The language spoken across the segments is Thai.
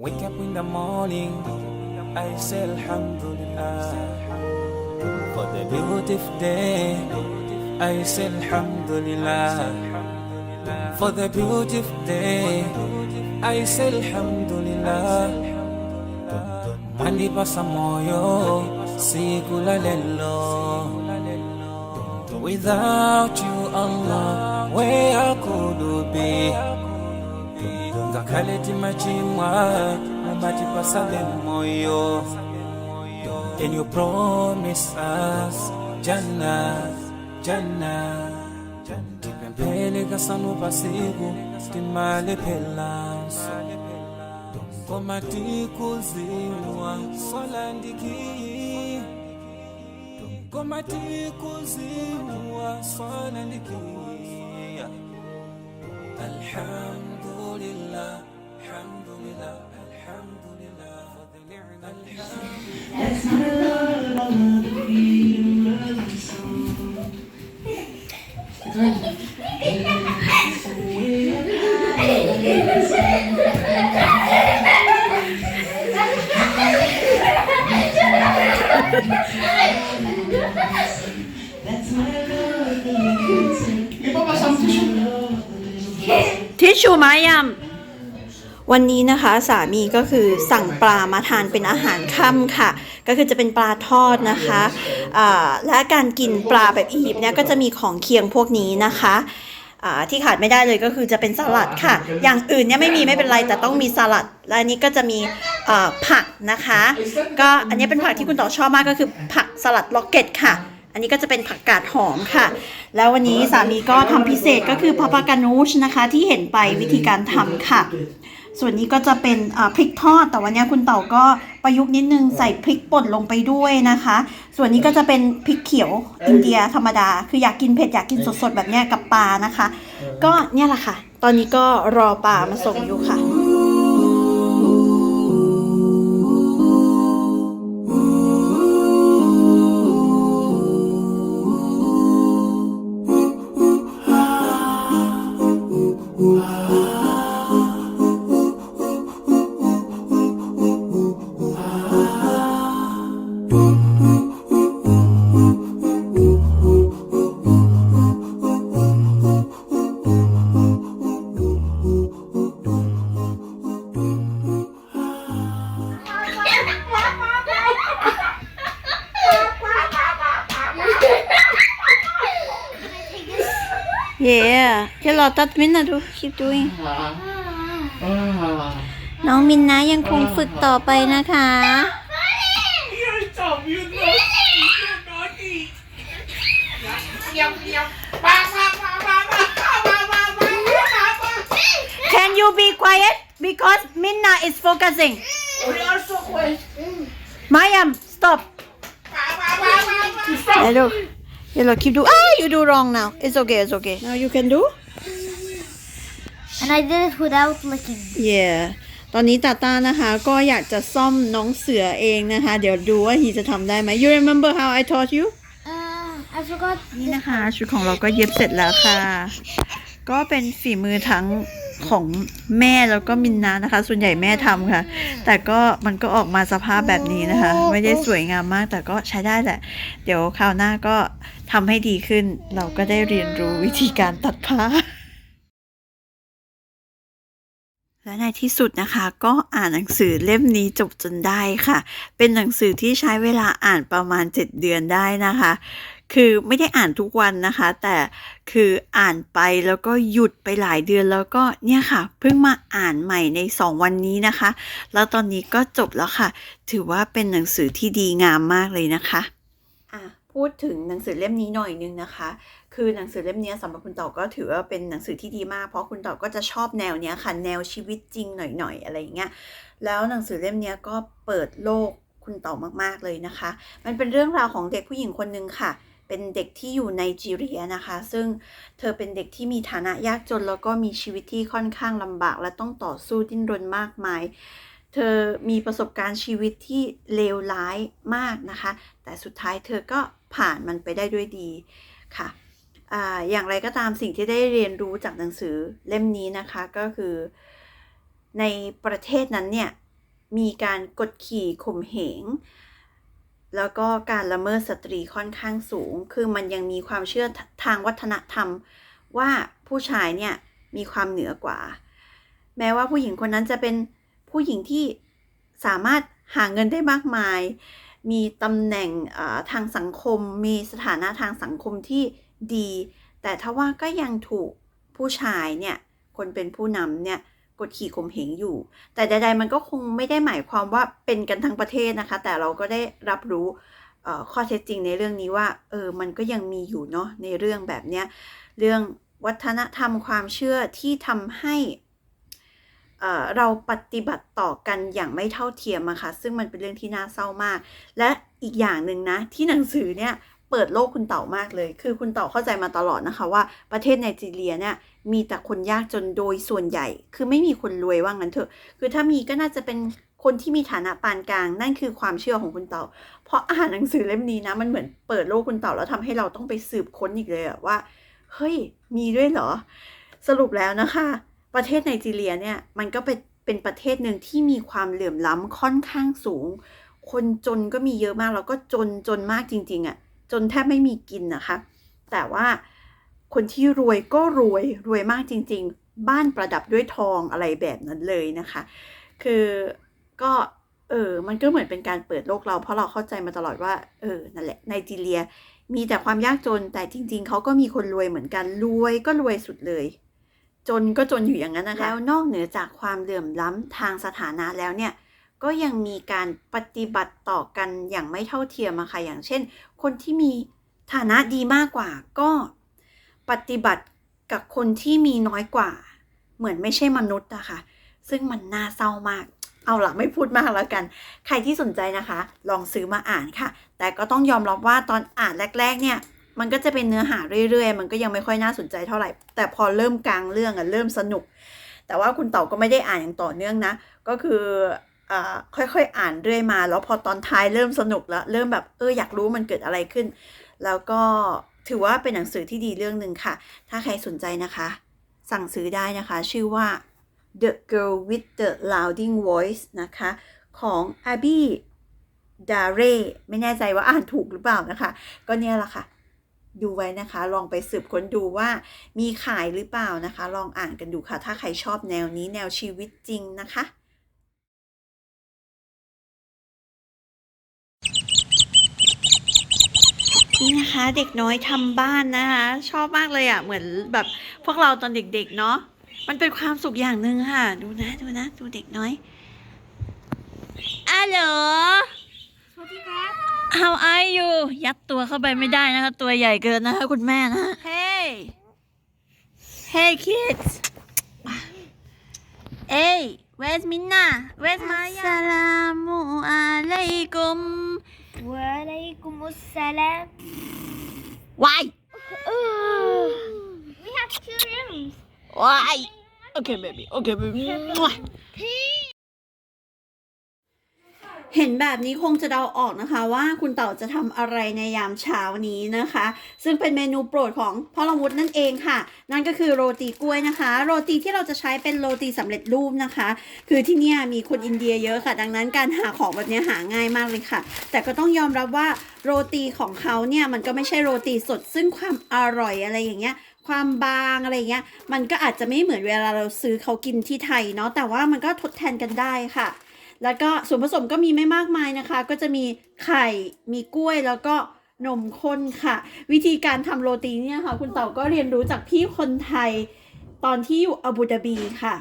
Wake up in the morning, I say Alhamdulillah. For the beautiful day, I say Alhamdulillah. For the beautiful day, I say Alhamdulillah. Mandi pa sa moyo, sigula lelo. Without you, Allah, where could be? kaleti machimwa kaletimachimwa mumatipasale moyo. Can you promise us jana jana. Tipempeleka sanu pasiku timale pelanso komatikuziwa solandikii komatikuziwa solandikii alhamdulillah. That's my love, the beat of the. That's my love, love the of the วันนี้นะคะสามีก็คือสั่งปลามาทานเป็นอาหารค่ำค่ะ ก็คือจะเป็นปลาทอดนะคะและการกินปลาแบบอียิปต์เนี่ยก็จะมีของเคียงพวกนี้นะคะที่ขาดไม่ได้เลยก็คือจะเป็นสลัดค่ะ อย่างอื่นเนี่ยไม่มีไม่เป็นไรแต่ต้องมีสลัด และอันนี้ก็จะมีผักนะคะ ก็อันนี้เป็นผักที่คุณต่อชอบมากก็คือผักสลัดล็อกเก็ตค่ะ อันนี้ก็จะเป็นผักกาดหอมค่ะ แล้ววันนี้สามีก็ทำพิเศษก็คือพาปากานูชนะคะที่เห็นไปวิธีการทำค่ะ ส่วนนี้ก็จะเป็นอ่าพริกทอด แต่วันนี้คุณเต่าก็ประยุกต์นิดนึงใส่พริกป่นลงไปด้วยนะคะ ส่วนนี้ก็จะเป็นพริกเขียวอินเดียธรรมดา คืออยากกินเผ็ดอยากกินสดๆแบบเนี้ยกับปลานะคะ ก็เนี่ยแหละค่ะ ตอนนี้ก็รอปลามาส่งอยู่ค่ะ ตัดมินนะดู keep doing น้องมินนะยังคงฝึกต่อไปนะคะ Can you be quiet because Minna is focusing Mayam stop Hello Hello keep do ah you do wrong now it's okay it's okay now you can do And I did it without licking. yeah ตอนนี้ตาตานะคะก็อยากจะซ่อมน้องเสือเองนะคะ เดี๋ยวดูว่าฮีจะทำได้ไหม you remember how I taught you Uh, I forgot. นี่นะคะ ชุดของเราก็เย็บเสร็จแล้วค่ะ ก็เป็นฝีมือทั้ง ของแม่แล้วก็มินนานะคะ ส่วนใหญ่แม่ทำค่ะ แต่ก็มันก็ออกมาสภาพแบบนี้นะคะ ไม่ได้สวยงามมากแต่ก็ใช้ได้แหละ เดี๋ยวคราวหน้าก็ทำให้ดีขึ้น เราก็ได้เรียนรู้วิธีการตัดผ้าและในที่สุดนะคะก็อ่านหนังสือเล่มนี้จบจนได้ค่ะ เป็นหนังสือที่ใช้เวลาอ่านประมาณ 7 เดือนได้นะคะ คือไม่ได้อ่านทุกวันนะคะ แต่คืออ่านไปแล้วก็หยุดไปหลายเดือนแล้วก็เนี่ยค่ะ เพิ่งมาอ่านใหม่ใน 2 วันนี้นะคะ แล้วตอนนี้ก็จบแล้วค่ะ ถือว่าเป็นหนังสือที่ดีงามมากเลยนะคะอะพูดถึงหนังสือเล่มนี้หน่อยนึงนะคะ คือหนังสือเล่มนี้สำหรับคุณต่อก็ถือว่าเป็นหนังสือที่ดีมาก เพราะคุณต่อก็จะชอบแนวเนี้ยค่ะ แนวชีวิตจริงหน่อยๆอะไรอย่างเงี้ย แล้วหนังสือเล่มเนี้ยก็เปิดโลกคุณต่อมากๆเลยนะคะ มันเป็นเรื่องราวของเด็กผู้หญิงคนหนึ่งค่ะ เป็นเด็กที่อยู่ในจีเรียนะคะ ซึ่งเธอเป็นเด็กที่มีฐานะยากจนแล้วก็มีชีวิตที่ค่อนข้างลำบาก และต้องต่อสู้ดิ้นรนมากมาย เธอมีประสบการณ์ชีวิตที่เลวร้ายมากนะคะ แต่สุดท้ายเธอก็ผ่านมันไปได้ด้วยดีค่ะออย่างไรก็ตามสิ่งที่ได้เรียนรู้จากหนังสือเล่มนี้นะคะก็คือในประเทศนั้นเนี่ยมีการกดขี่ข่มเหง แล้วก็การละเมิดสตรีค่อนข้างสูง คือมันยังมีความเชื่อทางวัฒนธรรม ว่าผู้ชายเนี่ยมีความเหนือกว่า แม้ว่าผู้หญิงคนนั้นจะเป็นผู้หญิงที่สามารถหาเงินได้มากมาย มีตำแหน่งทางสังคม มีสถานะทางสังคมที่ดี แต่ทว่าก็ยังถูกผู้ชายเนี่ย คนเป็นผู้นำเนี่ย กดขี่ข่มเหงอยู่ แต่ใดๆมันก็คงไม่ได้หมายความว่าเป็นกันทั้งประเทศนะคะ แต่เราก็ได้รับรู้ข้อเท็จจริงในเรื่องนี้ว่าเออมันก็ยังมีอยู่เนาะในเรื่องแบบเนี้ยเรื่องวัฒนธรรมความเชื่อที่ทำให้เอ่อเราปฏิบัติต่อกันอย่างไม่เท่าเทียมอะค่ะซึ่งมันเป็นเรื่องที่น่าเศร้ามาก และอีกอย่างหนึ่งนะที่หนังสือเนี่ย เปิดโลกคุณเต่ามากเลย คือคุณเต่าเข้าใจมาตลอดนะคะว่าประเทศไนจีเรียเนี่ยมีแต่คนยากจนโดยส่วนใหญ่ คือไม่มีคนรวยว่างั้นเถอะ คือถ้ามีก็น่าจะเป็นคนที่มีฐานะปานกลาง นั่นคือความเชื่อของคุณเต่า เพราะอ่านหนังสือเล่มนี้นะ มันเหมือนเปิดโลกคุณเต่าแล้วทำให้เราต้องไปสืบค้นอีกเลยอะว่า เฮ้ย มีด้วยเหรอ สรุปแล้วนะคะ ประเทศไนจีเรียเนี่ยมันก็เป็นเป็นประเทศหนึ่งที่มีความเหลื่อมล้ำค่อนข้างสูง คนจนก็มีเยอะมากแล้วก็จนจนมากจริง ๆอะ่ะ จนแทบไม่มีกินนะคะ แต่ว่าคนที่รวยก็รวยรวยมากจริง ๆ บ้านประดับด้วยทองอะไรแบบนั้นเลยนะคะ คือก็เออ มันก็เหมือนเป็นการเปิดโลกเรา เพราะเราเข้าใจมาตลอดว่า เออ นั่นแหละไนจีเรีย มีแต่ความยากจน แต่จริง ๆ เขาก็มีคนรวยเหมือนกัน รวยก็รวยสุดเลย จนก็จนอยู่อย่างนั้นนะคะ แล้วนอกเหนือจากความเหลื่อมล้ำทางสถานะแล้วเนี่ย ก็ยังมีการปฏิบัติต่อกันอย่างไม่เท่าเทียมอะค่ะ อย่างเช่น คนที่มีฐานะดีมากกว่า ก็ปฏิบัติกับคนที่มีน้อยกว่า เหมือนไม่ใช่มนุษย์อะค่ะซึ่งมันน่าเศร้ามาก เอาล่ะไม่พูดมากแล้วกัน ใครที่สนใจนะคะ ลองซื้อมาอ่านค่ะ แต่ก็ต้องยอมรับว่าตอนอ่านแรก ๆ เนี่ย มันก็จะเป็นเนื้อหาเรื่อย ๆ มันก็ยังไม่ค่อยน่าสนใจเท่าไหร่ แต่พอเริ่มกลางเรื่องอะเริ่มสนุก แต่ว่าคุณเต่าก็ไม่ได้อ่านอย่างต่อเนื่องนะ ก็คือ ค่อยๆ อ่านเรื่อยมา แล้วพอตอนท้ายเริ่มสนุกแล้ว เริ่มแบบเอออยากรู้มันเกิดอะไรขึ้น แล้วก็ถือว่าเป็นหนังสือที่ดีเรื่องหนึ่งค่ะ ถ้าใครสนใจนะคะ สั่งซื้อได้นะคะ ชื่อว่า The Girl with the Louding Voice นะคะ ของ Abby d a r e ไม่แน่ใจว่าอ่านถูกหรือเปล่านะคะ ก็เนี่ยแหละค่ะ ดูไว้นะคะ ลองไปสืบค้นดูว่ามีขายหรือเปล่านะคะ ลองอ่านกันดูค่ะ ถ้าใครชอบแนวนี้แนวชีวิตจริงนะคะ นี่นะคะเด็กน้อยทำบ้านนะคะ ชอบมากเลยอะ่ะเหมือนแบบพวกเราตอนเด็กๆเนาะมันเป็นความสุขอย่างหนึ่งค่ะ ดูนะดูนะ ดูเด็กน้อยอะเหรอสวัสดีครั How are you ยัดตัวเข้าไปไม่ได้นะคะ ตัวใหญ่เกินนะคะคุณแม่นะ Hey Hey kids Hey where's Minna where's Maya อัสสลามุอะลัยกุ Why? we have two rooms. Why? Okay, baby. Okay, baby. เห็นแบบนี้คงจะเดาออกนะคะว่าคุณเต่าจะทำอะไรในยามเช้านี้นะคะ ซึ่งเป็นเมนูโปรดของพ่อละวุฒนั่นเองค่ะ นั่นก็คือโรตีกล้วยนะคะ โรตีที่เราจะใช้เป็นโรตีสำเร็จรูปนะคะ คือที่นี่มีคนอินเดียเยอะค่ะ ดังนั้นการหาของแบบนี้หาง่ายมากเลยค่ะ แต่ก็ต้องยอมรับว่าโรตีของเขาเนี่ยมันก็ไม่ใช่โรตีสด ซึ่งความอร่อยอะไรอย่างเงี้ยความบางอะไรเงี้ย มันก็อาจจะไม่เหมือนเวลาเราซื้อเขากินที่ไทยเนาะแต่ว่ามันก็ทดแทนกันได้ค่ะ แล้วก็ส่วนผสมก็มีไม่มากมายนะคะ ก็จะมีไข่ มีกล้วยแล้วก็นมข้นค่ะ วิธีการทำโรตีเนี่ยค่ะ คุณเต่าก็เรียนรู้จากพี่คนไทยตอนที่อยู่อาบูดาบีค่ะ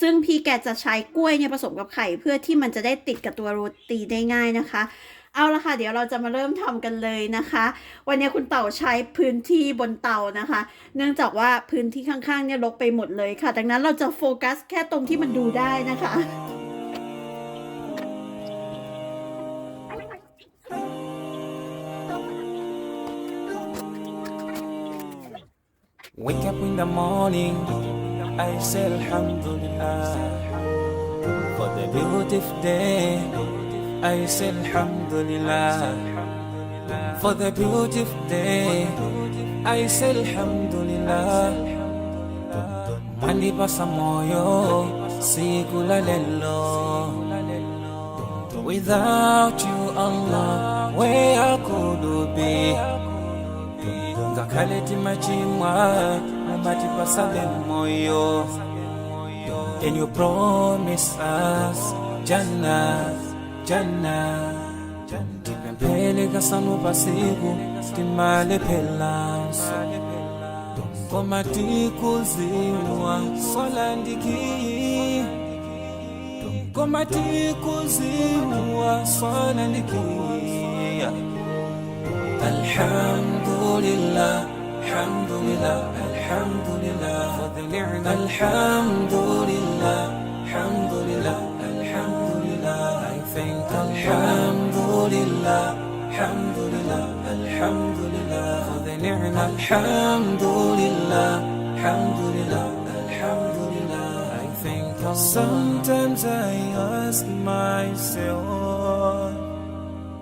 ซึ่งพี่แกจะใช้กล้วยเนี่ยผสมกับไข่เพื่อที่มันจะได้ติดกับตัวโรตีได้ง่ายนะคะ เอาละค่ะ เดี๋ยวเราจะมาเริ่มทำกันเลยนะคะ วันนี้คุณเต่าใช้พื้นที่บนเตานะคะ เนื่องจากว่าพื้นที่ข้างๆเนี่ยรกไปหมดเลยค่ะ ดังนั้นเราจะโฟกัสแค่ตรงที่มันดูได้นะคะ Wake up in the morning, I say Alhamdulillah. For the beautiful day, I say Alhamdulillah. For the beautiful day, I say Alhamdulillah. Mandi pa sa moyo, sigula lelo. Without you, Allah, where could we be? kaleti machimwa mabati pasale moyo. And you promise us janna janna tipempeleka kasano pasiku timale pelanso koma tikuziwa solandikiyi koma tikuziwa solandikiya alhamdu لله الحمد لله الحمد لله for the نعمة الحمد لله الحمد لله الحمد لله I thank الحمد لله الحمد لله الحمد لله for the نعمة الحمد لله الحمد لله الحمد لله I thank Allah Sometimes I ask myself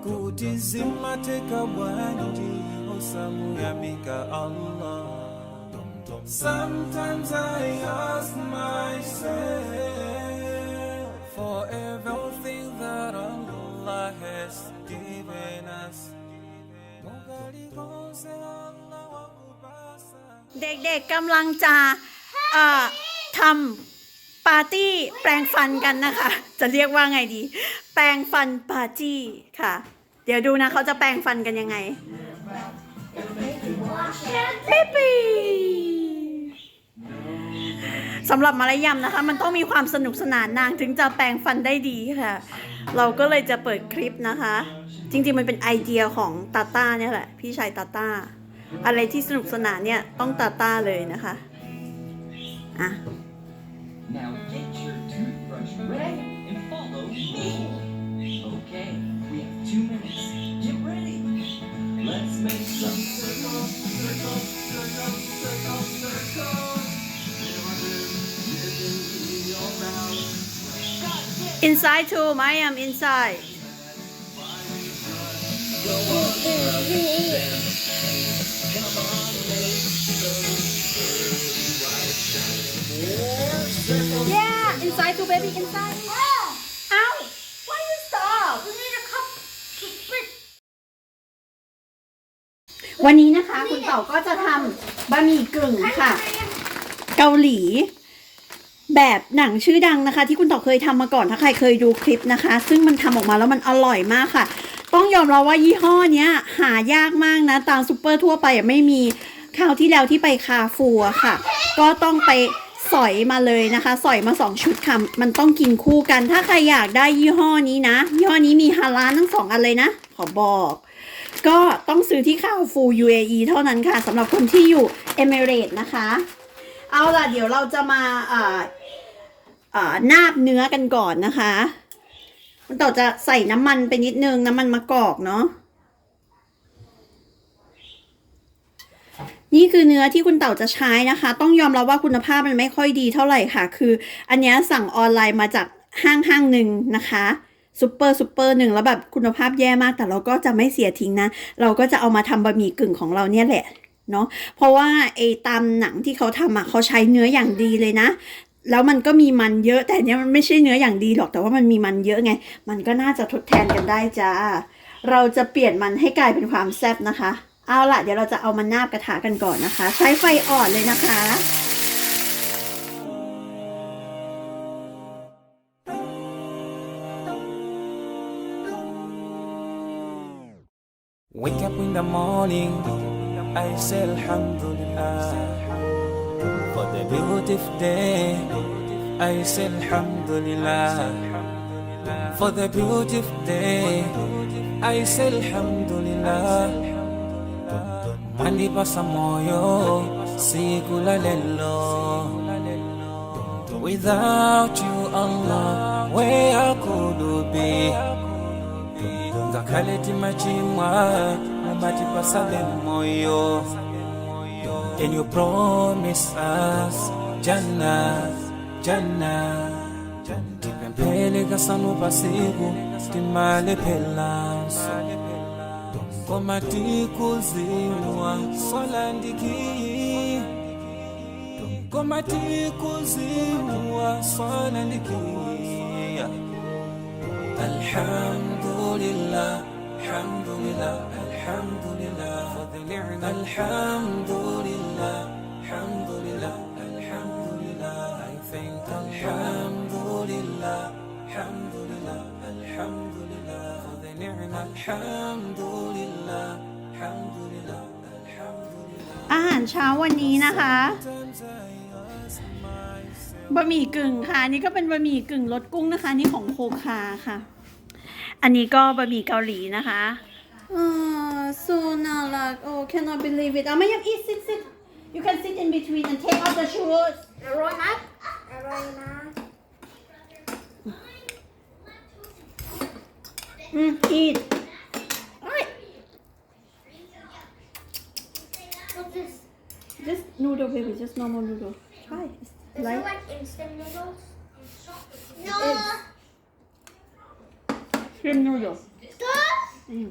kuti zimateka bwanji osamuyamika allah sometimes i ask myself for everything that allah has given us Mungali konse Allah wakubasa. เด็กๆกำลังจะเอ่อทำปาร์ตี้แปลงฟันกันนะคะ จะเรียกว่าไงดี แปลงฟันปาร์ตี้ค่ะ เดี๋ยวดูนะเขาจะแปลงฟันกันยังไงเบบี สำหรับมารยำนะคะ มันต้องมีความสนุกสนานนางถึงจะแปลงฟันได้ดีค่ะ เราก็เลยจะเปิดคลิปนะคะ จริงๆมันเป็นไอเดียของตาต้าเนี่ยแหละ พี่ชายตาต้า อะไรที่สนุกสนานเนี่ยต้องตาต้าเลยนะคะ อะ inside too I am inside yeah inside too baby inside เอ้า why you stop We need a cup to split. วันนี้นะคะ คุณเต่าก็จะทำบะหมี่กึ่งค่ะ เกาหลี แบบหนังชื่อดังนะคะ ที่คุณต่อเคยทำมาก่อนถ้าใครเคยดูคลิปนะคะ ซึ่งมันทำออกมาแล้วมันอร่อยมากค่ะ ต้องยอมรับว่ายี่ห้อเนี้ยหายากมากนะ ตามซูเปอร์ทั่วไปไม่มีคราวที่แล้วที่ไปคาฟูอะค่ะ ก็ต้องไปสอยมาเลยนะคะ สอยมาสองชุดค่ะ มันต้องกินคู่กัน ถ้าใครอยากได้ยี่ห้อนี้นะ ยี่ห้อนี้มีฮาลาลทั้งสองอันเลยนะ ขอบอก ก็ต้องซื้อที่ข้าวฟู UAE เท่านั้นค่ะสำหรับคนที่อยู่เอมิเรตนะคะ เอาล่ะเดี๋ยวเราจะมาอ่อเอ่อนาบเนื้อกันก่อนนะคะมันต่อจะใส่น้ำมันไปนิดนึงน้ำมันมะกอกเนาะนี่คือเนื้อที่คุณเต่าจะใช้นะคะ ต้องยอมรับว่าคุณภาพมันไม่ค่อยดีเท่าไหร่ค่ะ คือ อันนี้สั่งออนไลน์มาจากห้างห้างหนึ่งนะคะซูเปอร์ซูเปอร์หนึ่งแล้วแบบคุณภาพแย่มากแต่เราก็จะไม่เสียทิ้งนะ เราก็จะเอามาทำบะหมี่กึ่งของเราเนี่ยแหละ เนาะเพราะว่าไอ้ตามหนังที่เขาทำอะเขาใช้เนื้ออย่างดีเลยนะ แล้วมันก็มีมันเยอะแต่เนี้ยมันไม่ใช่เนื้ออย่างดีหรอกแต่ว่ามันมีมันเยอะไง มันก็น่าจะทดแทนกันได้จ้า เราจะเปลี่ยนมันให้กลายเป็นความแซ่บนะคะ เอาละเดี๋ยวเราจะเอามันนาบกระทะกันก่อนนะคะ ใช้ไฟอ่อนเลยนะคะ Wake up in the morning, I say Alhamdulillah. For the beautiful day, I say Alhamdulillah. For the beautiful day, I say Alhamdulillah. Mandi pasa moyo, sigula lelo. Without you, Allah, where could be? makaleti machimwa mabati pasabe moyo. And you promise us jana janna tipempeleka sanu pasiku timale pelanso koma tikuziwa solandiki koma tikuziwa solandikia alhamdu لله الحمد لله الحمد لله خذ نعمة الحمد لله الحمد لله الحمد لله I think الحمد لله الحمد لله الحمد لله خذ نعمة الحمد لله الحمد لله الحمد لله อาหารเช้าวันนี้นะคะ บะหมี่กึ่งค่ะอันนี้ก็เป็นบะหมี่กึ่งรสกุ้งนะคะอันนี่ของโคคาค่ะ อันนี้ก็บะหมี่เกาหลีนะคะอ่า so น่ารัก oh cannot believe it อะไม่ยัง eat sit sit you can sit in between and take out the shoes อร่อยนะอร่อยนะอืม eat Alright. What's this? just noodle baby just normal noodle try Is like it like instant noodles? No. shrimp noodle Stop. อืม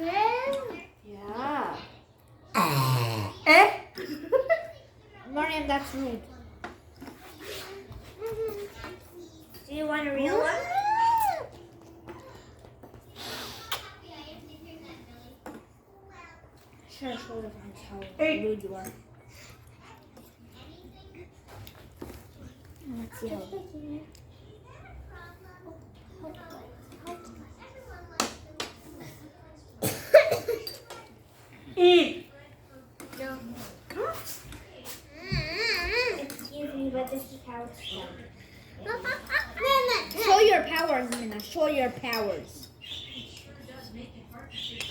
Really? yeah เอ๊ะ Mariam, that's rude. Do you want a real one? Sure, show the fans how Hey. rude you are. Let's see how. Yeah.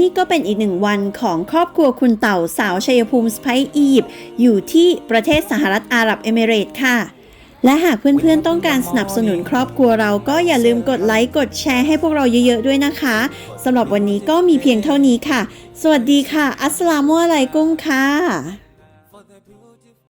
นี่ก็เป็นอีกหนึ่งวันของครอบครัวคุณเต่าสาวชัยภูมิสไปอียิปต์อยู่ที่ประเทศสหรัฐอาหรับเอมิเรตส์ค่ะ และหากเพื่อนๆต้องการสนับสนุนครอบครัวเราก็อย่าลืมกดไลค์กดแชร์ให้พวกเราเยอะๆด้วยนะคะสำหรับวันนี้ก็มีเพียงเท่านี้ค่ะ สวัสดีค่ะ อัสสลามุอะลัยกุมค่ะ